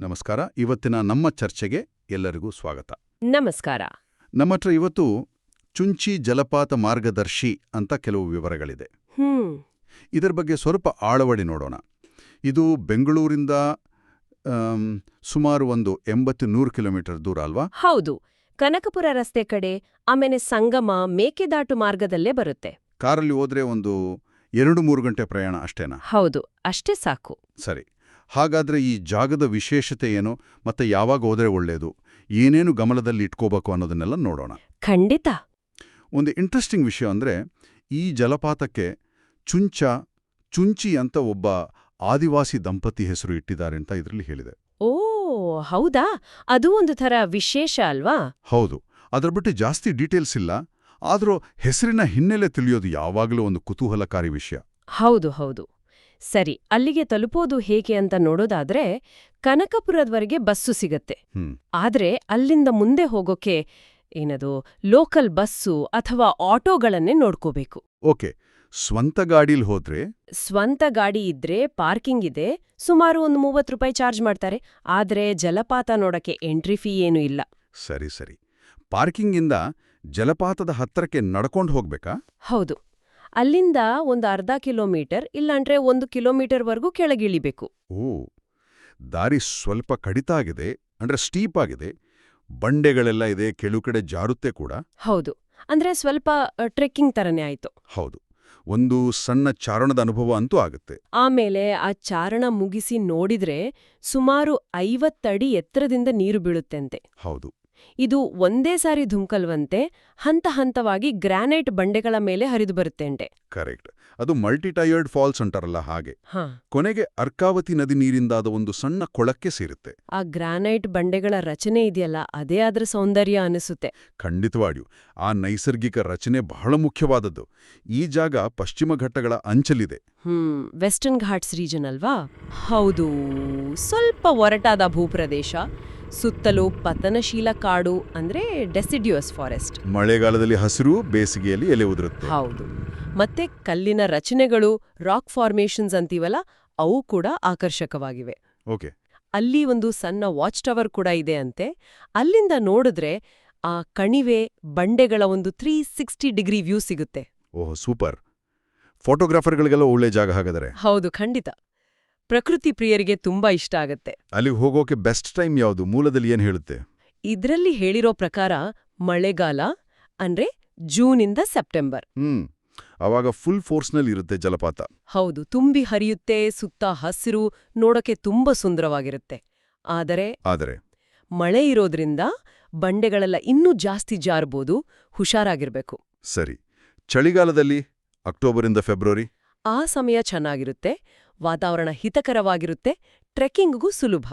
ನಮಸ್ಕಾರ. ಇವತ್ತಿನ ನಮ್ಮ ಚರ್ಚೆಗೆ ಎಲ್ಲರಿಗೂ ಸ್ವಾಗತ. ನಮಸ್ಕಾರ. ನಮ್ಮ ಹತ್ರ ಇವತ್ತು ಚುಂಚಿ ಜಲಪಾತ ಮಾರ್ಗದರ್ಶಿ ಅಂತ ಕೆಲವು ವಿವರಗಳಿದೆ. ಇದರ ಬಗ್ಗೆ ಸ್ವಲ್ಪ ಆಳವಡಿ ನೋಡೋಣ. ಇದು ಬೆಂಗಳೂರಿಂದ ಸುಮಾರು ಒಂದು ಎಂಬತ್ತು ನೂರು ಕಿಲೋಮೀಟರ್ ದೂರ ಅಲ್ವಾ? ಹೌದು. ಕನಕಪುರ ರಸ್ತೆ ಕಡೆ ಆಮೇಲೆ ಸಂಗಮ ಮೇಕೆದಾಟು ಮಾರ್ಗದಲ್ಲೇ ಬರುತ್ತೆ. ಕಾರಲ್ಲಿ ಹೋದ್ರೆ ಒಂದು ಎರಡು ಮೂರು ಗಂಟೆ ಪ್ರಯಾಣ ಅಷ್ಟೇನಾ? ಹೌದು. ಅಷ್ಟೇ ಸಾಕು. ಸರಿ. ಹಾಗಾದ್ರೆ ಈ ಜಾಗದ ವಿಶೇಷತೆ ಏನು? ಮತ್ತೆ ಯಾವಾಗ ಹೋದರೆ ಒಳ್ಳೆಯದು ಏನೇನು ಗಮನದಲ್ಲಿ ಇಟ್ಕೋಬೇಕು ಅನ್ನೋದನ್ನೆಲ್ಲ ನೋಡೋಣ. ಖಂಡಿತ. ಒಂದು ಇಂಟ್ರೆಸ್ಟಿಂಗ್ ವಿಷಯ ಅಂದ್ರೆ ಈ ಜಲಪಾತಕ್ಕೆ ಚುಂಚ ಚುಂಚಿ ಅಂತ ಒಬ್ಬ ಆದಿವಾಸಿ ದಂಪತಿ ಹೆಸರು ಇಟ್ಟಿದ್ದಾರೆ ಅಂತ ಇದರಲ್ಲಿ ಹೇಳಿದೆ. ಓ ಹೌದಾ? ಅದು ಒಂದು ಥರ ವಿಶೇಷ ಅಲ್ವಾ? ಹೌದು. ಅದರ ಬಿಟ್ಟು ಜಾಸ್ತಿ ಡೀಟೇಲ್ಸ್ ಇಲ್ಲ. ಆದರೂ ಹೆಸರಿನ ಹಿನ್ನೆಲೆ ತಿಳಿಯೋದು ಯಾವಾಗಲೂ ಒಂದು ಕುತೂಹಲಕಾರಿ ವಿಷಯ. ಹೌದು ಹೌದು. ಸರಿ ಅಲ್ಲಿಗೆ ತಲುಪೋದು ಹೇಗೆ ಅಂತ ನೋಡೋದಾದ್ರೆ ಕನಕಪುರದವರೆಗೆ ಬಸ್ಸು ಸಿಗತ್ತೆ. ಆದ್ರೆ ಅಲ್ಲಿಂದ ಮುಂದೆ ಹೋಗೋಕೆ ಏನದು ಲೋಕಲ್ ಬಸ್ಸು ಅಥವಾ ಆಟೋಗಳನ್ನೇ ನೋಡ್ಕೋಬೇಕು. ಓಕೆ ಸ್ವಂತ ಗಾಡಿಲ್ ಹೋದ್ರೆ? ಸ್ವಂತ ಗಾಡಿ ಇದ್ರೆ ಪಾರ್ಕಿಂಗ್ ಇದೆ ಸುಮಾರು ಒಂದು ಮೂವತ್ತು ರೂಪಾಯಿ ಚಾರ್ಜ್ ಮಾಡ್ತಾರೆ ಆದ್ರೆ ಜಲಪಾತ ನೋಡಕ್ಕೆ ಎಂಟ್ರಿ ಫೀ ಏನೂ ಇಲ್ಲ. ಸರಿ ಸರಿ. ಪಾರ್ಕಿಂಗಿಂದ ಜಲಪಾತದ ಹತ್ತಿರಕ್ಕೆ ನಡ್ಕೊಂಡು ಹೋಗ್ಬೇಕಾ? ಹೌದು. ಅಲ್ಲಿಂದ ಒಂದು ಅರ್ಧ ಕಿಲೋಮೀಟರ್ ಇಲ್ಲಾಂದ್ರೆ ಒಂದು ಕಿಲೋಮೀಟರ್ವರೆಗೂ ಕೆಳಗಿಳಿಬೇಕು. ಓ ದಾರಿ ಸ್ವಲ್ಪ ಕಡಿತ ಆಗಿದೆ ಅಂದ್ರೆ ಸ್ಟೀಪ್ ಆಗಿದೆ. ಬಂಡೆಗಳೆಲ್ಲ ಇದೆ ಕೆಲವು ಕಡೆ ಜಾರುತ್ತೆ ಕೂಡ. ಹೌದು ಅಂದ್ರೆ ಸ್ವಲ್ಪ ಟ್ರೆಕ್ಕಿಂಗ್ ತರನೇ ಆಯ್ತು. ಹೌದು ಒಂದು ಸಣ್ಣ ಚಾರಣದ ಅನುಭವ ಅಂತೂ ಆಗುತ್ತೆ. ಆಮೇಲೆ ಆ ಚಾರಣ ಮುಗಿಸಿ ನೋಡಿದ್ರೆ ಸುಮಾರು ಐವತ್ತಡಿ ಎತ್ತರದಿಂದ ನೀರು ಬೀಳುತ್ತೆಂತೆ ಹೌದು. ಇದು ಒಂದೇ ಸಾರಿ ಧುಮ್ಕಲ್ವಂತೆ ಹಂತ ಹಂತವಾಗಿ ಗ್ರಾನೈಟ್ ಬಂಡೆಗಳ ಮೇಲೆ ಹರಿದು ಬರುತ್ತೆಂಟೆ ಕರೆಕ್ಟ್. ಅದು ಮಲ್ಟಿ ಟಯರ್ಡ್ ಫಾಲ್ಸ್ ಅಂತಾರಲ್ಲ ಹಾಗೆ. ಕೊನೆಗೆ ಅರ್ಕಾವತಿ ನದಿ ನೀರಿಂದಾದ ಒಂದು ಸಣ್ಣ ಕೊಳಕ್ಕೆ ಸೇರುತ್ತೆ. ಆ ಗ್ರಾನೈಟ್ ಬಂಡೆಗಳ ರಚನೆ ಇದೆಯಲ್ಲ ಅದೇ ಅದರ ಸೌಂದರ್ಯ ಅನಿಸುತ್ತೆ. ಖಂಡಿತವಾಗಿಯೂ. ಆ ನೈಸರ್ಗಿಕ ರಚನೆ ಬಹಳ ಮುಖ್ಯವಾದದ್ದು. ಈ ಜಾಗ ಪಶ್ಚಿಮ ಘಟ್ಟಗಳ ಅಂಚಲಿದೆ. ಹ್ಮ್ ವೆಸ್ಟರ್ನ್ ಘಾಟ್ಸ್ ರೀಜನ್ ಅಲ್ವಾ? ಹೌದು. ಸ್ವಲ್ಪ ಒರಟಾದ ಭೂಪ್ರದೇಶ. ಸುತ್ತಲೂ ಪತನಶೀಲ ಕಾಡು ಅಂದ್ರೆ ಡೆಸಿಡ್ಯೂಸ್ ಫಾರೆಸ್ಟ್ ಮಳೆಗಾಲದಲ್ಲಿ ಹಸಿರು ಬೇಸಿಗೆಯಲ್ಲಿ ಎಲೆ ಉದುರುತ್ತೆ. ಹೌದು. ಮತ್ತೆ ಕಲ್ಲಿನ ರಚನೆಗಳು ರಾಕ್ ಫಾರ್ಮೇಷನ್ಸ್ ಅಂತೀವಲ್ಲ ಅವು ಕೂಡ ಆಕರ್ಷಕವಾಗಿವೆ. ಓಕೆ. ಅಲ್ಲಿ ಒಂದು ಸಣ್ಣ ವಾಚ್ ಟವರ್ ಕೂಡ ಇದೆ ಅಂತೆ. ಅಲ್ಲಿಂದ ನೋಡಿದ್ರೆ ಆ ಕಣಿವೆ ಬಂಡೆಗಳ ಒಂದು ತ್ರೀ ಸಿಕ್ಸ್ಟಿ ಡಿಗ್ರಿ ವ್ಯೂ ಸಿಗುತ್ತೆ. ಓಹ್ ಸೂಪರ್. ಫೋಟೋಗ್ರಾಫರ್ಗಳಿಗೆಲ್ಲ ಒಳ್ಳೆ ಜಾಗ ಹಾಗಾದರೆ. ಹೌದು ಖಂಡಿತ. ಪ್ರಕೃತಿ ಪ್ರಿಯರಿಗೆ ತುಂಬಾ ಇಷ್ಟ ಆಗತ್ತೆ. ಅಲ್ಲಿಗೆ ಹೋಗೋಕೆ ಬೆಸ್ಟ್ ಟೈಮ್ ಯಾವುದು? ಮೂಲದಲ್ಲಿ ಏನು ಹೇಳುತ್ತೆ? ಇದರಲ್ಲಿ ಹೇಳಿರೋ ಪ್ರಕಾರ ಮಳೆಗಾಲ ಅಂದ್ರೆ ಜೂನಿಂದ ಸೆಪ್ಟೆಂಬರ್. ಹ್ಮ್. ಅವಾಗ ಫುಲ್ ಫೋರ್ಸ್ನಲ್ಲಿ ಇರುತ್ತೆ ಜಲಪಾತ. ಹೌದು ತುಂಬಿ ಹರಿಯುತ್ತೆ ಸುತ್ತ ಹಸಿರು ನೋಡಕ್ಕೆ ತುಂಬಾ ಸುಂದರವಾಗಿರುತ್ತೆ. ಆದರೆ ಆದರೆ ಮಳೆ ಇರೋದ್ರಿಂದ ಬಂಡೆಗಳೆಲ್ಲ ಇನ್ನೂ ಜಾಸ್ತಿ ಜಾರ್ಬೋದು ಹುಷಾರಾಗಿರ್ಬೇಕು. ಸರಿ. ಚಳಿಗಾಲದಲ್ಲಿ ಅಕ್ಟೋಬರಿಂದ ಫೆಬ್ರವರಿ? ಆ ಸಮಯ ಚೆನ್ನಾಗಿರುತ್ತೆ. ವಾತಾವರಣ ಹಿತಕರವಾಗಿರುತ್ತೆ ಟ್ರೆಕ್ಕಿಂಗ್ಗೂ ಸುಲಭ.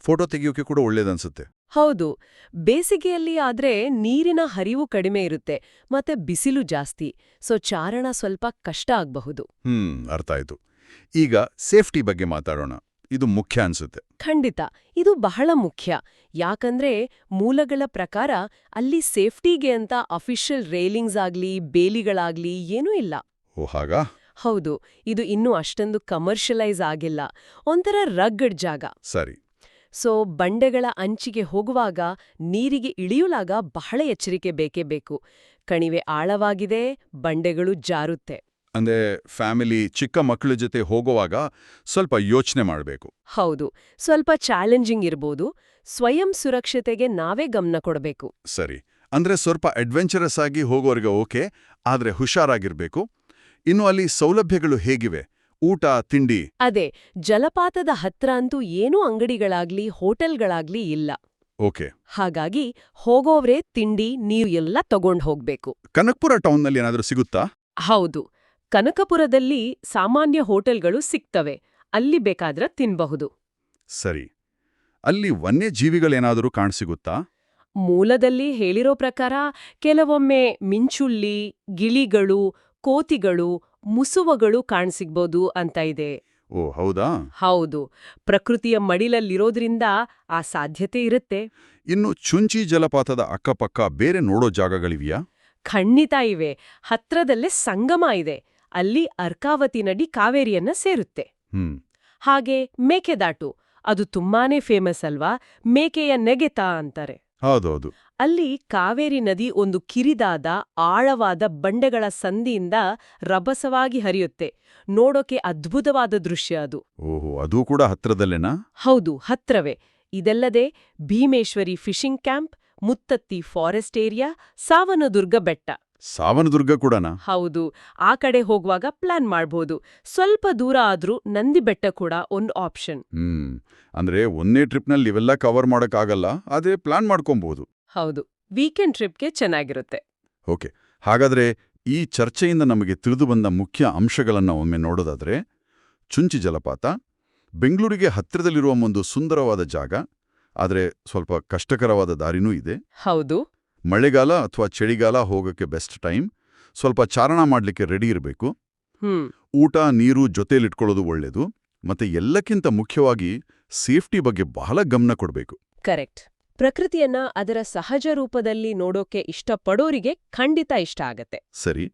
ಫೋಟೋ ತೆಗೆಯೋಕೆ ಕೂಡ ಒಳ್ಳೇದನ್ಸುತ್ತೆ. ಹೌದು. ಬೇಸಿಗೆಯಲ್ಲಿ ಆದ್ರೆ ನೀರಿನ ಹರಿವು ಕಡಿಮೆ ಇರುತ್ತೆ ಮತ್ತೆ ಬಿಸಿಲು ಜಾಸ್ತಿ ಸೊ ಚಾರಣ ಸ್ವಲ್ಪ ಕಷ್ಟ ಆಗಬಹುದು. ಹ್ಮ್ ಅರ್ಥ ಆಯ್ತು. ಈಗ ಸೇಫ್ಟಿ ಬಗ್ಗೆ ಮಾತಾಡೋಣ. ಇದು ಮುಖ್ಯ ಅನ್ಸುತ್ತೆ. ಖಂಡಿತ. ಇದು ಬಹಳ ಮುಖ್ಯ. ಯಾಕಂದ್ರೆ ಮೂಲಗಳ ಪ್ರಕಾರ ಅಲ್ಲಿ ಸೇಫ್ಟಿಗೆ ಅಂತ ಅಫಿಷಿಯಲ್ ರೇಲಿಂಗ್ಸ್ ಆಗ್ಲಿ ಬೇಲಿಗಳಾಗ್ಲಿ ಏನೂ ಇಲ್ಲ. ಓ ಹಾಗಾ? ಹೌದು ಇದು ಇನ್ನೂ ಅಷ್ಟೊಂದು ಕಮರ್ಷಿಯಲೈಸ್ ಆಗಿಲ್ಲ. ಒಂಥರ ರಗ್ಗಡ್ ಜಾಗ. ಸರಿ. ಸೊ ಬಂಡೆಗಳ ಅಂಚಿಗೆ ಹೋಗುವಾಗ ನೀರಿಗೆ ಇಳಿಯುವಾಗ ಬಹಳ ಎಚ್ಚರಿಕೆ ಬೇಕೇ ಬೇಕು. ಕಣಿವೆ ಆಳವಾಗಿದೆ ಬಂಡೆಗಳು ಜಾರುತ್ತೆ. ಅಂದ್ರೆ ಫ್ಯಾಮಿಲಿ ಚಿಕ್ಕ ಮಕ್ಕಳ ಜೊತೆ ಹೋಗುವಾಗ ಸ್ವಲ್ಪ ಯೋಚನೆ ಮಾಡಬೇಕು. ಹೌದು ಸ್ವಲ್ಪ ಚಾಲೆಂಜಿಂಗ್ ಇರ್ಬೋದು. ಸ್ವಯಂ ಸುರಕ್ಷತೆಗೆ ನಾವೇ ಗಮನ ಕೊಡಬೇಕು. ಸರಿ ಅಂದ್ರೆ ಸ್ವಲ್ಪ ಅಡ್ವೆಂಚರಸ್ ಆಗಿ ಹೋಗೋರಿಗೆ ಓಕೆ ಆದ್ರೆ ಹುಷಾರಾಗಿರ್ಬೇಕು. ಇನ್ನು ಅಲ್ಲಿ ಸೌಲಭ್ಯಗಳು ಹೇಗಿವೆ? ಊಟ ತಿಂಡಿ? ಅದೇ ಜಲಪಾತದ ಹತ್ರ ಅಂತೂ ಏನೂ ಅಂಗಡಿಗಳಾಗ್ಲಿ ಹೋಟೆಲ್ಗಳಾಗ್ಲಿ ಇಲ್ಲ. ಓಕೆ. ಹಾಗಾಗಿ ಹೋಗೋವ್ರೇ ತಿಂಡಿ ನೀರು ಎಲ್ಲ ತಗೊಂಡ್ ಹೋಗ್ಬೇಕು. ಕನಕ್ಪುರ ಟೌನ್ನಲ್ಲಿ ಏನಾದರೂ ಸಿಗುತ್ತಾ? ಹೌದು. ಕನಕಪುರದಲ್ಲಿ ಸಾಮಾನ್ಯ ಹೋಟೆಲ್ಗಳು ಸಿಗ್ತವೆ. ಅಲ್ಲಿ ಬೇಕಾದ್ರೆ ತಿನ್ಬಹುದು. ಸರಿ. ಅಲ್ಲಿ ವನ್ಯಜೀವಿಗಳೇನಾದರೂ ಕಾಣಸಿಗುತ್ತಾ? ಮೂಲದಲ್ಲಿ ಹೇಳಿರೋ ಪ್ರಕಾರ ಕೆಲವೊಮ್ಮೆ ಮಿಂಚುಳ್ಳಿ ಗಿಳಿಗಳು ಕೋತಿಗಳು ಮುಸುವಗಳು ಕಾಣ್ಸಿಗ್ಬೋದು ಅಂತ ಇದೆ. ಓ ಹೌದಾ? ಹೌದು. ಪ್ರಕೃತಿಯ ಮಡಿಲಲ್ಲಿರೋದ್ರಿಂದ ಆ ಸಾಧ್ಯತೆ ಇರುತ್ತೆ. ಇನ್ನು ಚುಂಚಿ ಜಲಪಾತದ ಅಕ್ಕಪಕ್ಕ ಬೇರೆ ನೋಡೋ ಜಾಗಗಳಿವೆಯಾ? ಖಂಡಿತ ಇವೆ. ಹತ್ರದಲ್ಲೇ ಸಂಗಮ ಇದೆ. ಅಲ್ಲಿ ಅರ್ಕಾವತಿ ನಡಿ ಕಾವೇರಿಯನ್ನ ಸೇರುತ್ತೆ. ಹಾಗೆ ಮೇಕೆದಾಟು. ಅದು ತುಂಬಾನೇ ಫೇಮಸ್ ಅಲ್ವಾ? ಮೇಕೆಯ ನೆಗೆತ ಅಂತಾರೆ. ಹೌದೌದು. ಅಲ್ಲಿ ಕಾವೇರಿ ನದಿ ಒಂದು ಕಿರಿದಾದ ಆಳವಾದ ಬಂಡೆಗಳ ಸಂದಿಯಿಂದ ರಭಸವಾಗಿ ಹರಿಯುತ್ತೆ. ನೋಡೋಕೆ ಅದ್ಭುತವಾದ ದೃಶ್ಯ ಅದು. ಓಹೋ ಅದು ಕೂಡ ಹತ್ರದಲ್ಲೇನಾ? ಹೌದು ಹತ್ರವೇ. ಇದಲ್ಲದೆ Bheemeshwari fishing camp Muthathi forest area Savanadurga ಬೆಟ್ಟ. ಸಾವನದುರ್ಗ ಕೂಡನಾ? ಹೌದು. ಆ ಕಡೆ ಹೋಗುವಾಗ ಪ್ಲಾನ್ ಮಾಡಬಹುದು ಸ್ವಲ್ಪ ದೂರ ಆದ್ರೂ ನಂದಿ ಬೆಟ್ಟ ಕೂಡ ಒಂದು ಆಪ್ಷನ್ ಹ್ಮ್. ಅಂದ್ರೆ ಒಂದೇ ಟ್ರಿಪ್ನಲ್ಲಿ ಇವೆಲ್ಲ ಕವರ್ ಮಾಡೋಕ್ಕಾಗಲ್ಲ ಅದೇ ಪ್ಲಾನ್ ಮಾಡ್ಕೊಬಹುದು ಹೌದು. ವೀಕೆಂಡ್ ಟ್ರಿಪ್ಗೆ ಚೆನ್ನಾಗಿರುತ್ತೆ. ಓಕೆ. ಹಾಗಾದ್ರೆ ಈ ಚರ್ಚೆಯಿಂದ ನಮಗೆ ತಿಳಿದು ಬಂದ ಮುಖ್ಯ ಅಂಶಗಳನ್ನು ಒಮ್ಮೆ ನೋಡೋದಾದ್ರೆ ಚುಂಚಿ ಜಲಪಾತ ಬೆಂಗಳೂರಿಗೆ ಹತ್ತಿರದಲ್ಲಿರುವ ಒಂದು ಸುಂದರವಾದ ಜಾಗ ಆದರೆ ಸ್ವಲ್ಪ ಕಷ್ಟಕರವಾದ ದಾರಿನೂ ಇದೆ. ಹೌದು. ಮಳೆಗಾಲ ಅಥವಾ ಚಳಿಗಾಲ ಹೋಗೋಕ್ಕೆ ಬೆಸ್ಟ್ ಟೈಮ್ ಸ್ವಲ್ಪ ಚಾರಣ ಮಾಡಲಿಕ್ಕೆ ರೆಡಿ ಇರಬೇಕು. ಊಟ ನೀರು ಜೊತೆಲಿಟ್ಕೊಳ್ಳೋದು ಒಳ್ಳೆಯದು ಮತ್ತೆ ಎಲ್ಲಕ್ಕಿಂತ ಮುಖ್ಯವಾಗಿ ಸೇಫ್ಟಿ ಬಗ್ಗೆ ಬಹಳ ಗಮನ ಕೊಡಬೇಕು. ಕರೆಕ್ಟ್ ಪ್ರಕೃತಿಯನ್ನ ಅದರ ಸಹಜ ರೂಪದಲ್ಲಿ ನೋಡೋಕೆ ಇಷ್ಟಪಡೋರಿಗೆ ಖಂಡಿತ ಇಷ್ಟ ಆಗತ್ತೆ. ಸರಿ.